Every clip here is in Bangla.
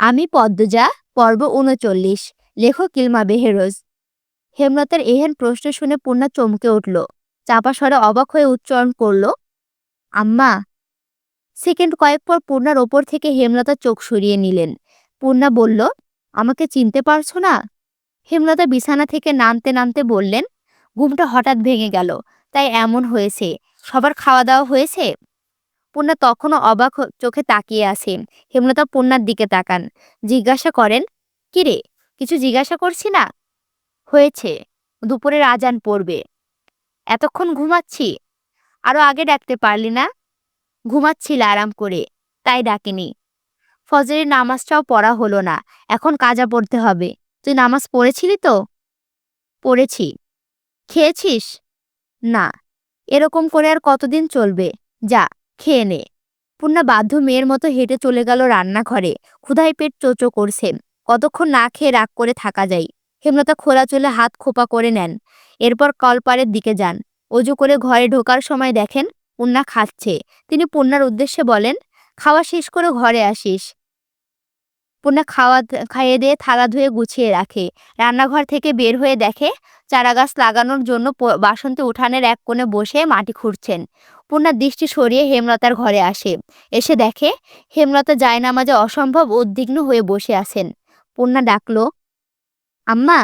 আমি পদ্মজা, পর্ব উনচল্লিশ লেখক ইলমা বেহেরোজ। হেমলতার এহেন প্রশ্ন শুনে পূর্ণা চমকে উঠল। চাপা স্বরে অবাক হয়ে উচ্চারণ করল, আম্মা। সেকেন্ড কয়েক পর পূর্ণার ওপর থেকে হেমলতা চোখ সরিয়ে নিলেন। পূর্ণা বলল, আমাকে চিনতে পারছ না? হেমলতা বিছানা থেকে নামতে নামতে বললেন, ঘুমটা হঠাৎ ভেঙে গেল, তাই এমন হয়েছে। সবার খাওয়া দাওয়া হয়েছে? পূর্ণা তখনও অবাক চোখে তাকিয়ে আছে। হেমলতা পূর্ণার দিকে তাকান। জিজ্ঞাসা করেন কিরে কিছু জিজ্ঞাসা করছি না? হয়েছে। দুপুরের আজান পড়বে। এতক্ষণ ঘুমাচ্ছি। আরও আগে ডাকতে পারলি না? ঘুমাচ্ছিল আরাম করে, তাই ডাকিনি। ফজরের নামাজটাও পড়া হলো না। এখন কাজা পড়তে হবে। তুই নামাজ পড়েছিলি তো? পড়েছি। খেয়েছিস? না। এরকম করে আর কতদিন চলবে? যা। খেয়ে নে। পূর্ণা বাধ্য মেয়ের মতো হেঁটে চলে গেল রান্নাঘরে। ক্ষুধায় পেট চোচো করছে। কতক্ষণ না খেয়ে রাগ করে থাকা যায়। হেমলতা খোলা চুলে হাত খোপা করে নেন। এরপর কলপারের দিকে যান। অজু করে ঘরে ঢোকার সময় দেখেন পূর্ণা খাচ্ছে। তিনি পূর্ণার উদ্দেশ্যে বলেন, খাওয়া শেষ করে ঘরে আসিস। পূর্ণা খাওয়া খাইয়ে দিয়ে থালা ধুয়ে গুছিয়ে রাখে। রান্নাঘর থেকে বের হয়ে দেখে চারাগাছ লাগানোর জন্য বাসন্তী উঠানের এক কোণে বসে মাটি খুঁড়ছেন। পূর্ণার দৃষ্টি সরিয়ে হেমলতার ঘরে আসে। এসে দেখে, হেমলতা জায়নামাজে অসম্ভব উদ্বিগ্ন হয়ে বসে আছেন। পূর্ণা ডাকলো, আম্মা!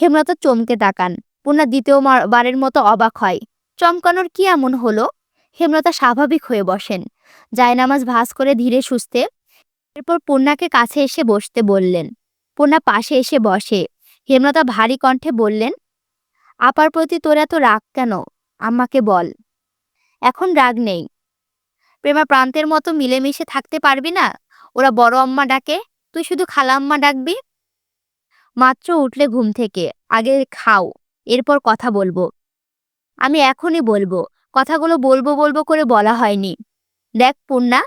হেমলতা চমকে তাকান। পূর্ণা দ্বিতীয় বারের মতো অবাক হয়। চমকানোর কি এমন হলো? হেমলতা স্বাভাবিক হয়ে বসেন। জায়নামাজ ভাঁজ করে ধীরে সুস্থে এরপর পূর্ণাকে কাছে এসে বসতে বললেন। পূর্ণা পাশে এসে বসে। হেমলতা ভারী কণ্ঠে বললেন, আপার প্রতি তোর এত রাগ কেন? আম্মাকে বল। এখন রাগ নেই। প্রেমা প্রান্তের মতো মিলেমিশে থাকতে পারবি না? ওরা বড় আম্মা ডাকে, তুই শুধু খালা আম্মা ডাকবি? মাত্র উঠলে ঘুম থেকে, আগে খাও, এরপর কথা বলব। আমি এখনই বলব, কথাগুলো বলব বলব করে বলা হয়নি। দেখ পূর্ণা,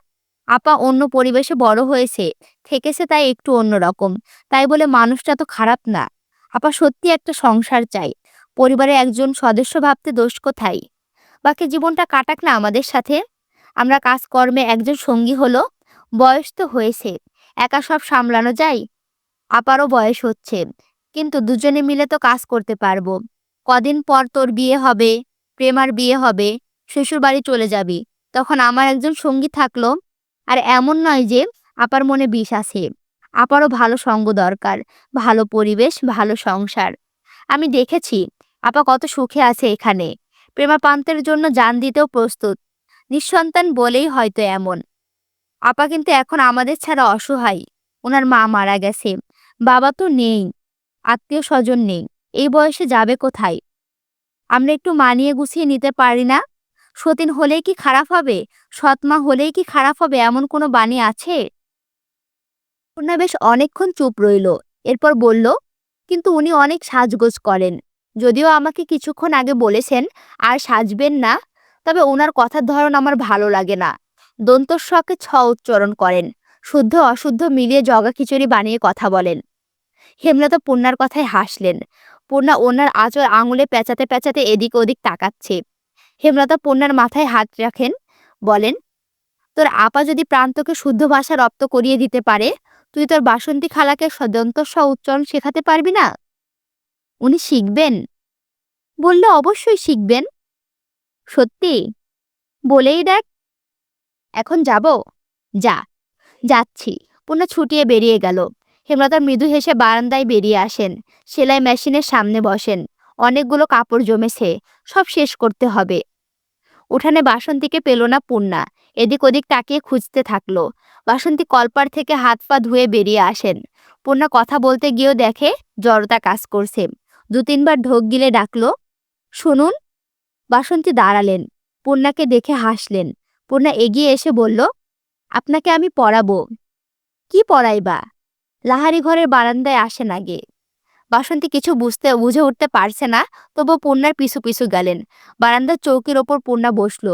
আপা অন্য পরিবেশে বড় হয়েছে, থেকেছে তাই একটু অন্যরকম, তাই বলে মানুষটা তো খারাপ না। আপা সত্যি একটা সংসার চাই পরিবারে একজন সদস্য ভাবতে দোষ কোথায়? বাকি জীবনটা কাটাক না আমাদের সাথে। আমরা কাজকর্মে একজন সঙ্গী হলো, বয়স তো হয়েছে, একা সব সামলানো যায়? আপারও বয়স হচ্ছে, কিন্তু দুজনে মিলে তো কাজ করতে পারব। কদিন পর তোর বিয়ে হবে প্রেমার বিয়ে হবে শ্বশুর বাড়ি চলে যাবি, তখন আমার একজন সঙ্গী থাকল। আর এমন নয় যে, আপার মনে বিষ আছে। আপারও ভালো সঙ্গ দরকার, ভালো পরিবেশ, ভালো সংসার। আমি দেখেছি আপা কত সুখে আছে এখানে। প্রেমা পান্তের জন্য জান দিতেও প্রস্তুত। নিঃসন্তান বলেই হয়তো এমন। আপা কিন্তু এখন আমাদের ছাড়া অসহায়। ওনার মা মারা গেছে। বাবা তো নেই। আত্মীয় স্বজন নেই। এই বয়সে যাবে কোথায়? আমরা একটু মানিয়ে গুছিয়ে নিতে পারি না? সতীন হলেই কি খারাপ হবে? সৎমা হলেই কি খারাপ হবে? এমন কোনো বাণী আছে? বেশ অনেকক্ষণ চুপ রইল। এরপর বলল, কিন্তু উনি অনেক সাজগোজ করেন। যদিও আমাকে কিছুক্ষণ আগে বলেছেন, আর সাজবেন না। তবে ওনার কথার ধরন আমার ভালো লাগে না। দন্তস্বকে ছ উচ্চারণ করেন, শুদ্ধ অশুদ্ধ মিলিয়ে জগা খিচুড়ি বানিয়ে কথা বলেন। হেমলতা পূর্ণার কথায় হাসলেন। পূর্ণা ওনার আঁচল আঙুলে পেঁচাতে পেঁচাতে এদিক ওদিক তাকাচ্ছে। হেমলতা পূর্ণার মাথায় হাত রাখেন, বলেন, তোর আপা যদি প্রান্তকে শুদ্ধ ভাষা রপ্ত করিয়ে দিতে পারে, তুই তোর বাসন্তী খালাকে সদন্ত উচ্চারণ শেখাতে পারবি না? উনি শিখবেন? বললে অবশ্যই শিখবেন। সত্যি? বলেই দেখ। এখন যাব? যা। যাচ্ছি। পূর্ণা ছুটিয়ে বেরিয়ে গেল। হেমলতা মৃদু হেসে বারান্দায় বেরিয়ে আসেন। সেলাই মেশিনের সামনে বসেন। অনেকগুলো কাপড় জমেছে। সব শেষ করতে হবে। উঠানে বাসন্তীকে পেল না পূর্ণা এদিক ওদিক তাকিয়ে খুঁজতে থাকল। বাসন্তী কলপার থেকে হাত পা ধুয়ে বেরিয়ে আসেন। পূর্ণা কথা বলতে গিয়েও দেখে জড়তা কাজ করছে। দু তিনবার ঢোক গিলে ডাকল, শুনুন। বাসন্তী দাঁড়ালেন, পূর্ণাকে দেখে হাসলেন। পূর্ণা এগিয়ে এসে বলল, আপনাকে আমি পড়াবো। কি পড়াইবা? লাহারি ঘরের বারান্দায় আসেন আগে বাসন্তী কিছু বুঝতে, বুঝে উঠতে পারছে না, তবু পূর্ণার পিছু পিছু গেলেন। বারান্দার চৌকির ওপর পূর্ণা বসল।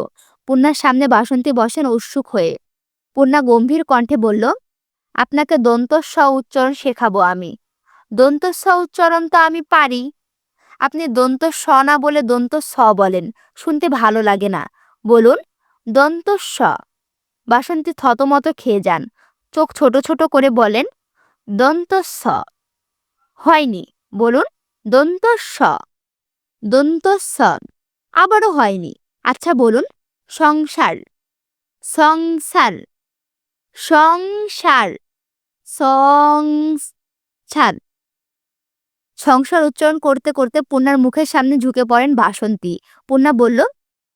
পূর্ণার সামনে বাসন্তী বসেন উৎসুক হয়ে। পূর্ণা গম্ভীর কণ্ঠে বলল, আপনাকে দন্ত স্ব উচ্চারণ শেখাবো আমি। দন্ত স উচ্চারণ তো আমি পারি। আপনি দন্ত স না বলে দন্ত স বলেন, শুনতে ভালো লাগে না। বলুন দন্ত স বাসন্তী থতমত খেয়ে যান। চোখ ছোট ছোট করে বলেন দন্ত স হয়নি। বলুন দন্ত স দন্ত স আবারও হয়নি। আচ্ছা বলুন, সংসার। সংসার। সংসার। সংসার। সংসার উচ্চারণ করতে করতে পূর্ণার মুখের সামনে ঝুঁকে পড়েন বাসন্তী। পূর্ণা বলল,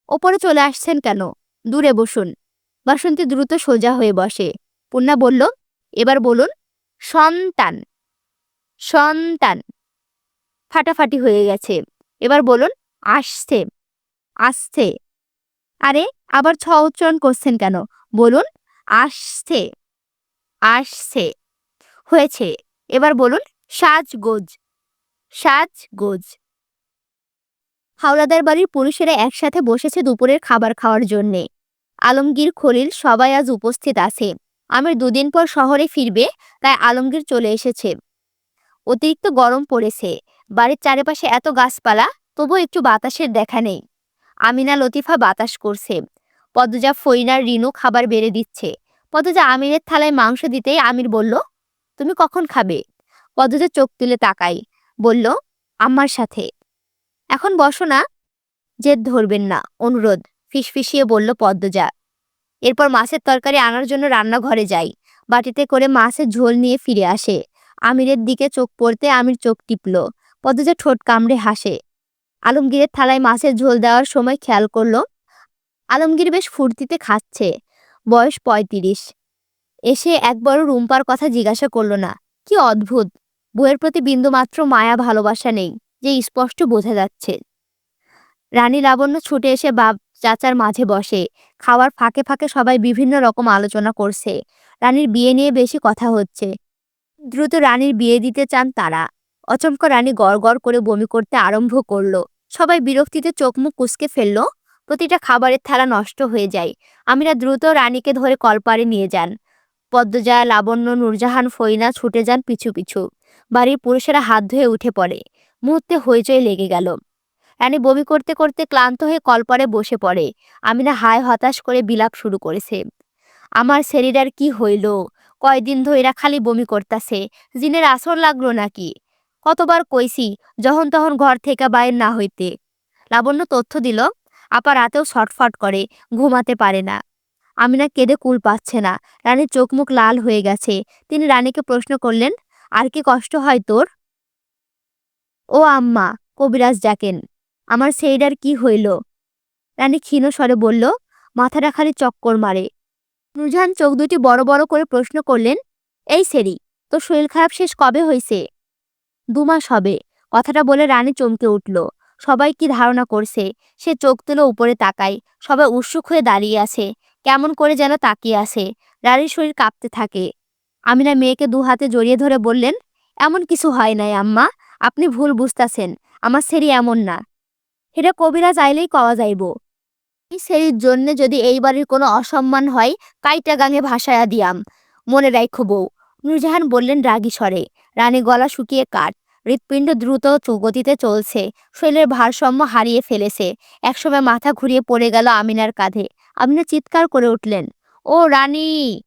ওপরে চলে আসছেন কেন? দূরে বসুন। বাসন্তী দ্রুত সোজা হয়ে বসে। পূর্ণা বলল, এবার বলুন, সন্তান সন্তান। ফাটাফাটি হয়ে গেছে। এবার বলুন, আসছে আসছে। আরে, আবার ছ উচ্চারণ করছেন কেন? বলুন, আসছে আসছে। হয়েছে। এবার বলুন, সাজগোজ। সাজগোজ হাওলাদার বাড়ির পুরুষেরা একসাথে বসেছে দুপুরের খাবার খাওয়ার জন্যে। আলমগীর, খলিল সবাই আজ উপস্থিত আছে। আমির দুদিন পর শহরে ফিরবে, তাই আলমগীর চলে এসেছে। অতিরিক্ত গরম পড়েছে। বাড়ির চারিপাশে এত গাছপালা তবু একটু বাতাসের দেখা নেই। আমিনা লতিফা বাতাস করছে। পদ্মজা ফইনার রিনু খাবার বেড়ে দিচ্ছে। পদ্মজা আমিরের থালায় মাংস দিতেই আমির বলল, তুমি কখন খাবে? পদ্মজা চোখ তুলে তাকাই বলল আম্মার সাথে। এখন বসো না। জেদ ধরবেন না। অনুরোধ। ফিসফিসিয়ে বলল পদ্মজা। এরপর মাছের তরকারি আনার জন্য রান্নাঘরে যাই। বাটিতে করে মাছের ঝোল নিয়ে ফিরে আসে। আমিরের দিকে চোখ পড়তে আমির চোখ টিপল। পদ্মজা ঠোঁট কামড়ে হাসে। আলমগীরের থালায় মাছের ঝোল দেওয়ার সময় খেয়াল করল, আলমগীর বেশ ফুর্তিতে খাচ্ছে। বয়স পঁয়ত্রিশ। এসে একবারও রুম্পার কথা জিজ্ঞাসা করল না, কি অদ্ভুত! বইয়ের প্রতি বিন্দুমাত্র মায়া ভালোবাসা নেই, যে স্পষ্ট বোঝা যাচ্ছে। রানী লাবণ্য ছুটে এসে বাপ চাচার মাঝে বসে, খাওয়ার ফাঁকে ফাঁকে সবাই বিভিন্ন রকম আলোচনা করছে। রানীর বিয়ে নিয়ে বেশি কথা হচ্ছে। দ্রুত রানীর বিয়ে দিতে চান তারা। অচমকা রানী গড় করে বমি করতে আরম্ভ করল। সবাই বিরক্তিতে চোখ মুখ কুসকে ফেলল। প্রতিটা খাবারের থালা নষ্ট হয়ে যায়। আমিরা দ্রুত রানীকে ধরে কলপারে নিয়ে যান। পদ্মজা লাবণ্য নূরজাহান, ফইনা ছুটে যান পিছু পিছু। বাড়ির পুরুষেরা হাত ধুয়ে উঠে পড়ে। মুহূর্তে হইচই লেগে গেল। রানী বমি করতে করতে ক্লান্ত হয়ে কলপরে বসে পড়ে। আমিনা হায় হতাশ করে বিলাপ শুরু করেছে। আমার শরীরের কি হইল? কয়দিন ধইরা খালি বমি করতাছে। জিনের আসর লাগল নাকি? কতবার কইছি, যখন তখন ঘর থেকে বাইর না হইতে। লাবণ্য তথ্য দিল, আপা রাতেও ছটফট করে, ঘুমাতে পারে না। আমিনা কেঁদে কুল পাচ্ছে না। রানীর চোখ মুখ লাল হয়ে গেছে। তিনি রানীকে প্রশ্ন করলেন, আর কি কষ্ট হয় তোর? ও আম্মা, কবিরাজ ডাকেন। আমার সেইডার কি হইল? রানী ক্ষীণ স্বরে বলল, মাথাটা খালি চক্কর মারে। নুরজাহান চোখ দুটি বড় বড় করে প্রশ্ন করলেন, এই সেরি, তোর শরীর খারাপ শেষ কবে হয়েছে দু মাস হবে। কথাটা বলে রানী চমকে উঠল। সবাই কি ধারণা করছে? সে চোখ তুলে উপরে তাকায়। সবাই উৎসুক হয়ে দাঁড়িয়ে আছে। কেমন করে যেন তাকিয়ে আছে। রানীর শরীর কাঁপতে থাকে। আমিনা মেয়েকে দু হাতে জড়িয়ে ধরে বললেন, এমন কিছু হয় নাই আম্মা। আপনি ভুল বুঝতাছেন। আমার সেরি এমন না। এটা কবিরা চাইলেই কওয়া যাইব। এই সেরির জন্যে যদি এই বাড়ির কোনো অসম্মান হয় কাইটা গাঙে ভাসায়া দিয়াম। মনে রাখো বউ। নুরজাহান বললেন রাগী স্বরে। রানী গলা শুকিয়ে কাট হৃৎপিণ্ড দ্রুত গতিতে চলছে। শরীরের ভারসাম্য হারিয়ে ফেলেছে। একসময় মাথা ঘুরিয়ে পড়ে গেল আমিনার কাঁধে। আমিনা চিৎকার করে উঠলেন, ও রানী!